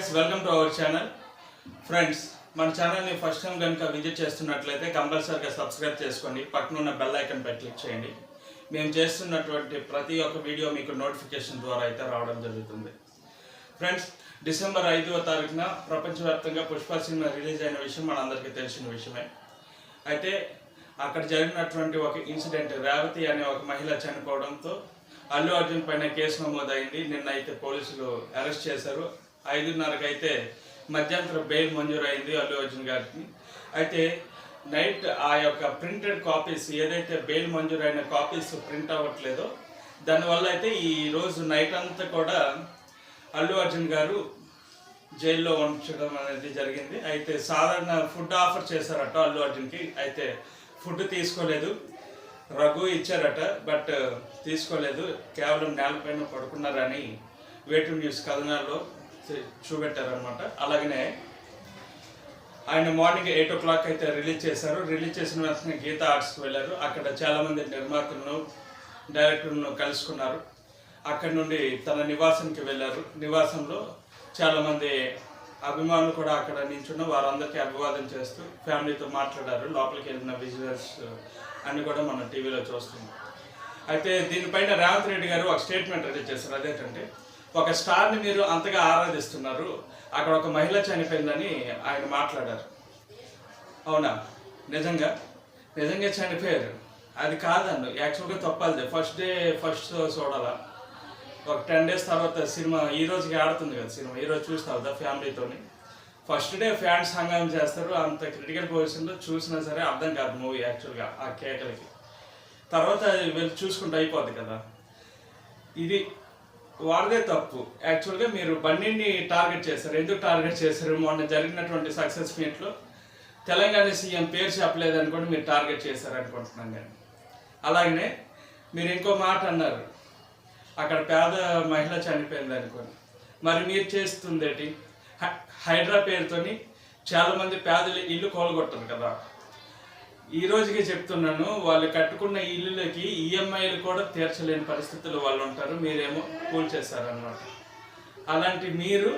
Guys welcome to our channel friends మన ఛానల్ని first time కనుక విజిట్ చేస్తున్నట్లయితే కంపల్సరీగా సబ్స్క్రైబ్ చేసుకోండి. పక్కన ఉన్న బెల్ ఐకన్ పై క్లిక్ చేయండి. మేము చేస్తున్నటువంటి ప్రతి ఒక్క వీడియో మీకు నోటిఫికేషన్ ద్వారా అయితే రావడం జరుగుతుంది. ఫ్రెండ్స్ డిసెంబర్ ఐదవ తారీఖున ప్రపంచవ్యాప్తంగా పుష్ప సినిమా రిలీజ్ అయిన విషయం మనందరికీ తెలిసిన విషయమే. అయితే అక్కడ జరిగినటువంటి ఒక ఇన్సిడెంట్ రేవతి అనే ఒక మహిళ చనిపోవడంతో అల్లు అర్జున్ పైన కేసు నమోదైంది. నిన్న అయితే పోలీసులు అరెస్ట్ చేశారు. ఐదున్నరకు అయితే మధ్యంతర బెయిల్ మంజూరు అయింది అల్లు అర్జున్ గారికి. అయితే నైట్ ఆ యొక్క ప్రింటెడ్ కాపీస్ ఏదైతే బెయిల్ మంజూరు అయిన కాపీస్ ప్రింట్ అవ్వట్లేదో దానివల్ల అయితే ఈ రోజు నైట్ అంతా కూడా అల్లు అర్జున్ గారు జైల్లో ఉంచడం అనేది జరిగింది. అయితే సాధారణ ఫుడ్ ఆఫర్ చేశారట అల్లు అర్జున్కి. అయితే ఫుడ్ తీసుకోలేదు. రఘు ఇచ్చారట బట్ తీసుకోలేదు. కేవలం నేలపైన పడుకున్నారని వేటు న్యూస్ కథనాల్లో చూపెట్టారనమాట అలాగనే ఆయన మార్నింగ్ ఎయిట్ ఓ క్లాక్ అయితే రిలీజ్ చేశారు. రిలీజ్ చేసిన వెంటనే గీతా ఆర్ట్స్కి వెళ్ళారు. అక్కడ చాలామంది నిర్మాతలను డైరెక్టర్ను కలుసుకున్నారు. అక్కడి నుండి తన నివాసానికి వెళ్ళారు. నివాసంలో చాలామంది అభిమానులు కూడా అక్కడ నించున్న వారందరికీ అభివాదం చేస్తూ ఫ్యామిలీతో మాట్లాడారు. లోపలికి వెళ్ళిన విజువల్స్ అన్ని కూడా మనం టీవీలో చూస్తున్నాం. అయితే దీనిపైన రేవంత్ రెడ్డి గారు ఒక స్టేట్మెంట్ రెడీ చేశారు. అదేంటంటే ఒక స్టార్ని మీరు అంతగా ఆరాధిస్తున్నారు. అక్కడ ఒక మహిళ చనిపోయిందని ఆయన మాట్లాడారు. అవునా? నిజంగా? నిజంగా చనిపోయారు. అది కాదండి యాక్చువల్గా తప్పాలి. ఫస్ట్ డే ఫస్ట్ చూడాలా. ఒక టెన్ డేస్ తర్వాత సినిమా ఈ రోజుకి ఆడుతుంది కదా సినిమా. ఈ రోజు చూస్తావు కదా ఫ్యామిలీతోని? ఫస్ట్ డే ఫ్యాన్స్ హంగామం చేస్తారు. అంత క్రిటికల్ పొజిషన్లో చూసినా సరే అర్థం కాదు మూవీ యాక్చువల్గా ఆ కేకలకి. తర్వాత వెళ్ళి చూసుకుంటూ అయిపోద్ది కదా. ఇది వారిదే తప్పు. యాక్చువల్గా మీరు బండిని టార్గెట్ చేశారు. ఎందుకు టార్గెట్ చేశారు? మొన్న జరిగినటువంటి సక్సెస్ మీట్లో తెలంగాణ సీఎం పేరు చెప్పలేదని కూడా మీరు టార్గెట్ చేశారు అనుకుంటున్నాను నేను. అలాగనే మీరు ఇంకో మాట అన్నారు. అక్కడ పేద మహిళ చనిపోయింది అనుకోండి. మరి మీరు చేస్తుంది ఏంటి హై- హైడ్రా పేరుతోని చాలామంది పేదలు ఇల్లు కోలగొట్టారు కదా. ఈ రోజుకి చెప్తున్నాను వాళ్ళు కట్టుకున్న ఇల్లులకి ఈఎంఐలు కూడా తీర్చలేని పరిస్థితులు వాళ్ళు ఉంటారు మీరేమో కూల్చేశారనమాట అలాంటి మీరు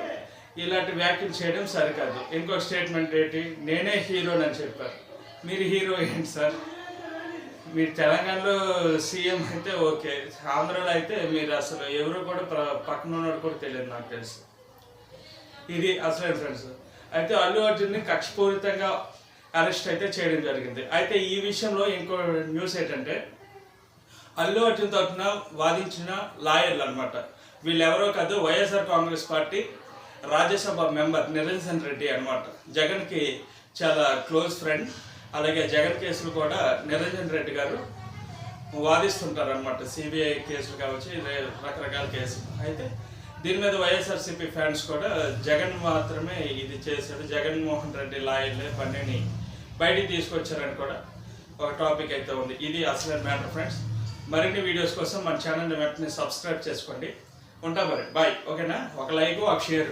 ఇలాంటి వ్యాఖ్యలు చేయడం సరికాదు. ఇంకో స్టేట్మెంట్ ఏంటి? నేనే హీరోని చెప్పారు. మీరు హీరో ఏంటి సార్? మీరు తెలంగాణలో సీఎం అయితే ఓకే ఆంధ్రలో అయితే మీరు అసలు ఎవరు కూడా పక్కన ఉన్నోడు కూడా తెలియదు నాకు తెలుసు. ఇది అసలు ఫ్రెండ్స్ అయితే అల్లు అర్జున్ని కక్షపూరితంగా అరెస్ట్ అయితే చేయడం జరిగింది. అయితే ఈ విషయంలో ఇంకో న్యూస్ ఏంటంటే అల్లు అర్జున్ తరఫున వాదించిన లాయర్లు అనమాట వీళ్ళెవరో కాదు YSR Congress party Rajya Sabha member Niranjan Reddy అనమాట జగన్కి చాలా క్లోజ్ ఫ్రెండ్ అలాగే జగన్ కేసులు కూడా నిరంజన్ రెడ్డి గారు వాదిస్తుంటారనమాట సిబిఐ కేసులు కావచ్చు రకరకాల కేసులు. అయితే దీని మీద వైఎస్ఆర్సీపీ ఫ్యాన్స్ కూడా జగన్ మాత్రమే ఇది చేశాడు జగన్మోహన్ రెడ్డి లాయర్లే పనిని బయటికి తీసుకొచ్చారని కూడా ఒక టాపిక్ అయితే ఉంది. ఇది అసలు మ్యాటర్ ఫ్రెండ్స్ మరిన్ని వీడియోస్ కోసం మన ఛానల్ని వెంటనే సబ్స్క్రైబ్ చేసుకోండి. ఉంటాం మరి. బాయ్ ఓకేనా ఒక లైక్ ఒక షేర్